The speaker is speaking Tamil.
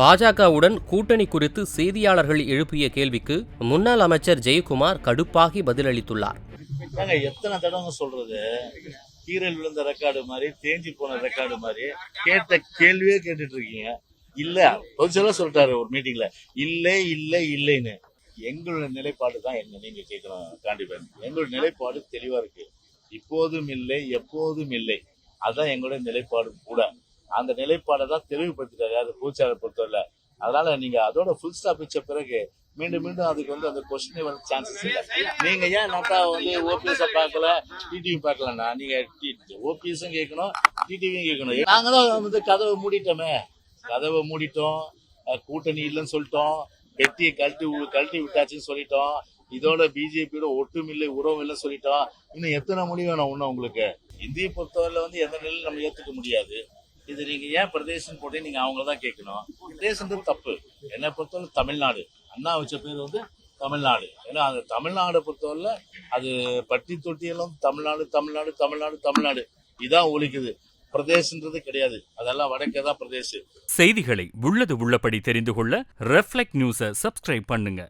பாஜகவுடன் கூட்டணி குறித்து செய்தியாளர்கள் எழுப்பிய கேள்விக்கு முன்னாள் அமைச்சர் ஜெயக்குமார் கடுப்பாகி பதிலளித்துள்ளார். ஏங்க எத்தனை தடவை சொல்றது? கீரல் விழுந்த ரெக்கார்டு மாதிரி தேஞ்சி போன ரெக்கார்டு மாதிரி கேட்ட கேள்வியே கேட்டுட்டு இருக்கீங்க. இல்ல பொதுச்செல்லாம் சொல்லிட்டாரு ஒரு மீட்டிங்ல இல்லை இல்லை இல்லைன்னு. எங்களோட நிலைப்பாடு தான் என்ன நீங்க கேட்கணும் காண்டிபன் எங்களோட நிலைப்பாடு தெளிவா இருக்கு. இப்போதும் இல்லை எப்போதும் இல்லை. அதுதான் எங்களோட நிலைப்பாடு கூட. அந்த நிலைப்பாடை தான் தெளிவுபடுத்திட்டாரு அது பூச்சாளர் பொறுத்தவரை அதனால நீங்க அதோட ஃபுல் ஸ்டாப் வச்ச பிறகு மீண்டும் மீண்டும் அதுக்கு வந்து அந்த கொஸ்டினே வந்து சான்சஸ் இல்லை. நீங்க ஏன் நட்டா வந்து ஓபிஎஸ் பார்க்கல டிடிவி பார்க்கலன்னா? நீங்க ஓபிஎஸும் கேட்கணும் டிடிவியும் கேட்கணும். நாங்க தான் வந்து கதவை மூடிட்டோமே. கதவை மூடிட்டோம் கூட்டணி இல்லைன்னு சொல்லிட்டோம் பெட்டியை கழட்டி கழட்டி விட்டாச்சுன்னு சொல்லிட்டோம் இதோட பிஜேபியோட ஒட்டுமில்லை உறவும் இல்லைன்னு சொல்லிட்டோம். இன்னும் எத்தனை மொழி வேணும் இன்னும் உங்களுக்கு? இந்திய பொறுத்தவரையில வந்து எந்த நிலையில் நம்ம ஏத்துக்க முடியாது. இது நீங்க ஏன் பிரதேசம் போட்டு நீங்க அவங்கள தான் கேட்கணும். பிரதேசன்றது தப்பு. என்னை பொறுத்தவரை தமிழ்நாடு. அண்ணா வச்ச பேர் வந்து தமிழ்நாடு. ஏன்னா அந்த தமிழ்நாடை பொறுத்தவரையில அது பட்டி தொட்டியெல்லாம் தமிழ்நாடு தமிழ்நாடு தமிழ்நாடு தமிழ்நாடு. இதான் ஒழிக்குது பிரதேசன்றது கிடையாது. அதெல்லாம் வடக்கே தான் பிரதேசம். செய்திகளை உள்ளது உள்ளபடி தெரிந்து கொள்ள ரெஃப்ளெக்ட் நியூஸை சப்ஸ்கிரைப் பண்ணுங்க.